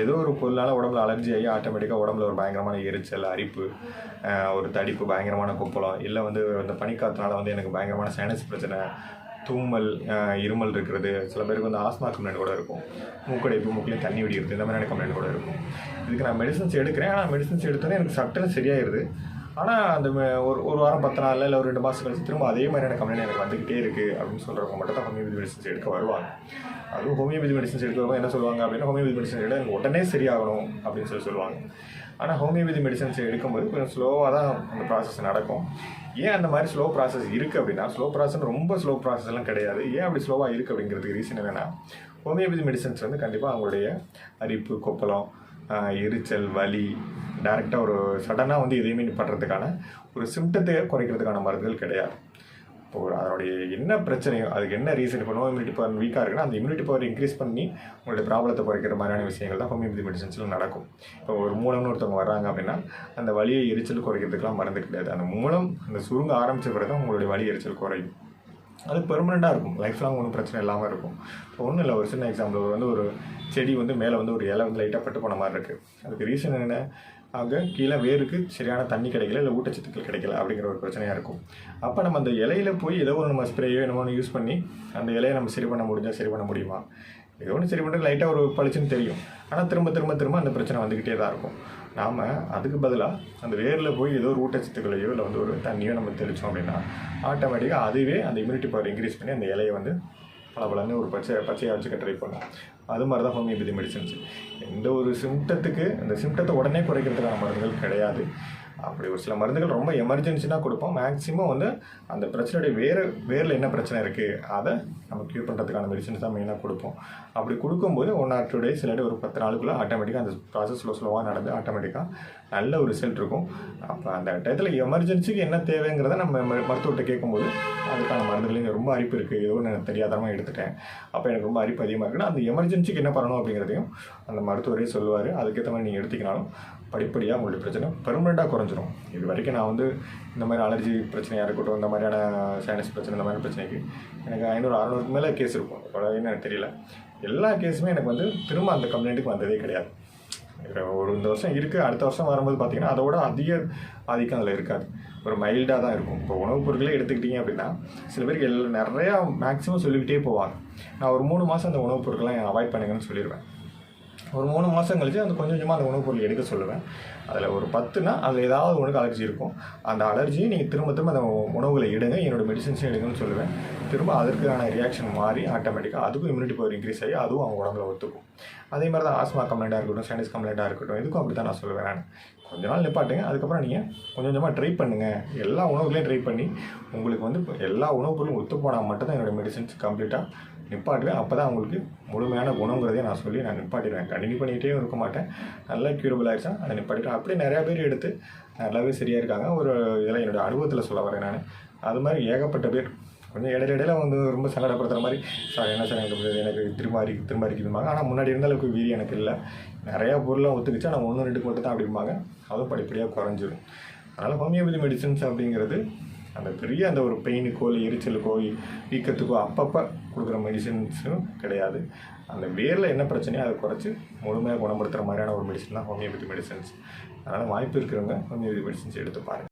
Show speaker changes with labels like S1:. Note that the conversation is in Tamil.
S1: ஏதோ ஒரு பொருளால் உடம்புல அலர்ஜி ஆகி ஆட்டோமேட்டிக்காக உடம்புல ஒரு பயங்கரமான எரிச்சல் அரிப்பு ஒரு தடிப்பு பயங்கரமான கொப்பளம் இல்லை வந்து இந்த பனிக்காத்தினால வந்து எனக்கு பயங்கரமான சைனஸ் பிரச்சனை தூமல் இருமல் இருக்கிறது. சில பேருக்கு வந்து ஆஸ்மா கம்ப்ளைண்ட் கூட இருக்கும். மூக்கடைப்பு மூக்கிலையும் தண்ணி வெடிக்கிறது இந்த மாதிரியான கம்ப்ளைண்ட் கூட இருக்கும். இதுக்கு நான் மெடிசன்ஸ் எடுக்கிறேன். ஆனால் மெடிசன்ஸ் எடுத்தோன்னே எனக்கு சட்டுன்னு சரியாயிருது. ஆனால் அந்த ஒரு ஒரு வாரம் பத்து நாளில் இல்லை ஒரு ரெண்டு மாதம் கழிச்சு திரும்ப அதே மாதிரியான கம்ப்ளைண்ட் எனக்கு வந்துக்கிட்டே இருக்குது அப்படின்னு சொல்கிறவங்க மட்டும் தான் ஹோமியோபதி மெடிசன்ஸ் எடுக்க வருவாங்க. அதுவும் ஹோமியோபதி மெடிசன்ஸ் எடுக்கிறவங்க என்ன சொல்லுவாங்க அப்படின்னா ஹோமியோபதி மெடிசன் எடுக்க எனக்கு உடனே சரியாகணும் அப்படின்னு சொல்லி சொல்லுவாங்க. ஆனால் ஹோமியோபதி மெடிசன்ஸ் எடுக்கும்போது கொஞ்சம் ஸ்லோவாக தான் அந்த ப்ராசஸ் நடக்கும். ஏன் அந்த மாதிரி ஸ்லோ ப்ராசஸ் இருக்குது அப்படின்னா ஸ்லோ ப்ராசஸ் ரொம்ப ஸ்லோ ப்ராசஸ்லாம் கிடையாது. ஏன் அப்படி ஸ்லோவாக இருக்குது அப்படிங்கிறதுக்கு ரீசன் என்னென்னா ஹோமியோபதி மெடிசன்ஸ் வந்து கண்டிப்பாக அவங்களுடைய அரிப்பு கொப்பளம் எரிச்சல் வலி டைரெக்டாக ஒரு சடனாக வந்து எதையுமே பண்ணுறதுக்கான ஒரு சிம்டத்தை குறைக்கிறதுக்கான மருந்துகள் கிடையாது. இப்போ ஒரு அதனுடைய என்ன பிரச்சனையோ அதுக்கு என்ன ரீசன் இப்போ நோ இம்யூனிட்டி பவர் வீக்காக இருக்குன்னா அந்த இம்யூனிட்டி பவர் இன்க்ரீஸ் பண்ணி உங்களுடைய ப்ராப்ளத்தை குறைக்கிற மாதிரியான விஷயங்கள் தான் ஹோமியோபதி மெடிசன்ஸில் நடக்கும். இப்போ ஒரு மூலம்னு ஒருத்தவங்க வர்றாங்க அப்படின்னா அந்த வலியை எரிச்சல் குறைக்கிறதுக்கெலாம் மருந்து கிடையாது. அந்த மூலம் அந்த சுருங்க ஆரம்பிச்ச பிறகு தான் உங்களுடைய வலி எரிச்சல் குறையும். அது பெர்மனெண்ட்டாக இருக்கும். லைஃப் லாங் ஒன்றும் பிரச்சனை இல்லாமல் இருக்கும். இப்போ ஒன்றும் இல்லை ஒரு சின்ன எக்ஸாம்பிள் வந்து ஒரு செடி வந்து மேலே வந்து ஒரு இலை வந்து லைட்டாக பட்டு போன மாதிரி இருக்குது அதுக்கு ரீசன் என்ன? அங்கே கீழே வேருக்கு சரியான தண்ணி கிடைக்கல இல்லை ஊட்டச்சத்துக்கள் கிடைக்கல அப்படிங்கிற ஒரு பிரச்சனையாக இருக்கும். அப்போ நம்ம அந்த இலையில போய் ஏதோ ஒரு நம்ம ஸ்ப்ரேயோ என்னமோ ஒன்று யூஸ் பண்ணி அந்த இலையை நம்ம சரி பண்ண முடிஞ்சால் சரி பண்ண முடியுமா? ஏதோ ஒன்று சரி பண்ணுறது லைட்டாக ஒரு பளிச்சுன்னு தெரியும். ஆனால் திரும்ப திரும்ப திரும்ப அந்த பிரச்சனை வந்துக்கிட்டே தான் இருக்கும். நாம் அதுக்கு பதிலாக அந்த வேரில் போய் ஏதோ ஒரு ஊட்டச்சத்துக்களையோ இல்லை வந்து ஒரு தண்ணியோ நம்ம தெளித்தோம் அப்படின்னா ஆட்டோமேட்டிக்காக அதுவே அந்த இம்யூனிட்டி பவர் இன்க்ரீஸ் பண்ணி அந்த இலையை வந்து பளபளன்னு ஒரு பச்சை பச்சையாக வச்சுக்க ட்ரை பண்ணலாம். அது மாதிரி தான் ஹோமியோபதி மெடிசன்ஸ் எந்த ஒரு சிம்டத்துக்கு அந்த சிம்டத்தை உடனே குறைக்கிறதுக்கான மருந்துகள் கிடையாது. அப்படி ஒரு சில மருந்துகள் ரொம்ப எமர்ஜென்சினா கொடுப்போம். மேக்ஸிமம் வந்து அந்த பிரச்சனையுடைய வேறு வேரில் என்ன பிரச்சனை இருக்குது அதை நம்ம க்யூர் பண்ணுறதுக்கான மெடிசன்ஸ் தான் மெயினாக கொடுப்போம். அப்படி கொடுக்கும்போது ஒன் ஆர் டூ டேஸ் இல்லாட்டி ஒரு பத்து நாளுக்குள்ளே ஆட்டோமேட்டிக்காக அந்த ப்ராசஸ் ஸ்லோ ஸ்லோவாக நடந்து ஆட்டோமேட்டிக்காக நல்ல ஒரு ரிசல்ட் இருக்கும். அப்போ அந்த டயத்தில் எமர்ஜென்சிக்கு என்ன தேவைங்கிறத நம்ம ம- மருத்துவர்கிட்ட கேட்கும்போது அதுக்கான மருந்துகளையும் ரொம்ப அரிப்பு இருக்குது ஏதோ நான் தெரியாதமாக எடுத்துட்டேன். அப்போ எனக்கு ரொம்ப அரிப்பு அதிகமாக இருக்குன்னா அந்த எமர்ஜென்சிக்கு என்ன பண்ணணும் அப்படிங்கிறதையும் அந்த மருத்துவரே சொல்லுவார். அதுக்கேற்ற மாதிரி நீங்கள் எடுத்துக்கினாலும் படிப்படியாக உங்களுடைய பிரச்சனை பெர்மனெண்ட்டாக குறைஞ்சிரும் இது வரைக்கும் நான் வந்து இந்த மாதிரி அலர்ஜி பிரச்சனையாக இருக்கட்டும் இந்த மாதிரியான சைனஸ் பிரச்சனை இந்த மாதிரி பிரச்சனைக்கு எனக்கு ஐநூறு அறநூறுக்கு மேலே கேஸ் இருக்கும். எவ்வளோன்னு எனக்கு தெரியல. எல்லா கேஸுமே எனக்கு வந்து திரும்ப அந்த கம்ப்ளைண்ட்டுக்கு வந்ததே கிடையாது. ஒரு இந்த வருஷம் இருக்குது அடுத்த வருஷம் வரும்போது பார்த்திங்கன்னா அதோட அதிக ஆதிக்கம் அதில் இருக்காது. ஒரு மைல்டாக தான் இருக்கும். இப்போ உணவுப் பொருட்களே எடுத்துக்கிட்டீங்க அப்படின்னா சில பேருக்கு எல் நிறையா மேக்ஸிமம் சொல்லிக்கிட்டே போவாங்க. நான் ஒரு மூணு மாதம் அந்த உணவுப் பொருட்கள்லாம் அவாய்ட் பண்ணுங்கன்னு சொல்லிடுவேன் ஒரு மூணு மாதம் கழிச்சு அந்த கொஞ்சம் கொஞ்சமாக அந்த உணவுப் பொருள் எடுக்க சொல்லுவேன். அதில் ஒரு பத்துனா அதில் ஏதாவது உனக்கு அலர்ஜி இருக்கும். அந்த அலர்ஜியை நீங்கள் திரும்ப திரும்ப அந்த உணவுகளை எடுங்க. என்னோடய மெடிசன்ஸையும் எடுங்கன்னு சொல்லுவேன். திரும்ப அதற்கான ரியாக்ஷன் மாறி ஆட்டோமேட்டிக்காக அதுக்கும் இம்யூனிட்டி பவர் இன்க்ரீஸ் ஆகி அதுவும் அவங்க உடம்புல ஒத்துக்கும். அதே மாதிரி தான் ஆஸ்மா கம்ப்ளைண்ட்டாக இருக்கட்டும் சைனஸ் கம்ப்ளைண்ட்டாக இருக்கட்டும் இதுக்கும் அப்படி தான் நான் சொல்லுவேன் நான். கொஞ்ச நாள் நிப்பாட்டுங்க. அதுக்கப்புறம் நீங்கள் கொஞ்சம் கொஞ்சமாக ட்ரை பண்ணுங்கள் எல்லா உணவுகளையும் ட்ரை பண்ணி உங்களுக்கு வந்து எல்லா உணவுப் பொருளும் ஒத்து போனால் மட்டும்தான் என்னோடய மெடிசன்ஸ் கம்ப்ளீட்டாக நிப்பாட்டுவேன். அப்போ தான் உங்களுக்கு முழுமையான குணங்கிறதையும் நான் சொல்லி நான் நிப்பாட்டிடுவேன். கண்டினியூ பண்ணிகிட்டே இருக்க மாட்டேன். நல்லா க்யூரபிள் ஆகிடுச்சா அதை நிப்பாட்டிடுவேன். அப்படியே நிறையா பேர் எடுத்து நல்லாவே சரியாக இருக்காங்க. ஒரு இதெல்லாம் என்னோட அனுபவத்தில் சொல்ல வரேன் நான். அது மாதிரி ஏகப்பட்ட பேர் கொஞ்சம் இடையில வந்து ரொம்ப சங்கடப்படுத்துகிற மாதிரி சார் என்ன சார் எனக்கு எனக்கு திரும்ப அரிக்கு திரும்ப அரிக்குதும்பாங்க ஆனால் முன்னாடி இருந்த அளவுக்கு வீரி எனக்கு இல்லை. நிறையா பொருளாக ஒத்துக்கிச்சு. ஆனால் ஒன்று ரெண்டுக்கு மட்டும் தான் அப்படிம்பாங்க. அதுவும் படிப்படியாக குறைஞ்சிரும். அதனால் ஹோமியோபதி மெடிசன்ஸ் அப்படிங்கிறது அந்த பெரிய அந்த ஒரு பெயினுக்கோ இல்லை எரிச்சலுக்கோ வீக்கத்துக்கோ அப்பப்போ கொடுக்குற மெடிசன்ஸும் கிடையாது. அந்த வேரில் என்ன பிரச்சனையோ அதை குறைச்சி முழுமையாக குணப்படுத்துகிற மாதிரியான ஒரு மெடிசன் தான் ஹோமியோபதி மெடிசன்ஸ் அதனால் வாய்ப்பு இருக்கிறவங்க ஹோமியோபதி மெடிசன்ஸ் எடுத்து பாருங்கள்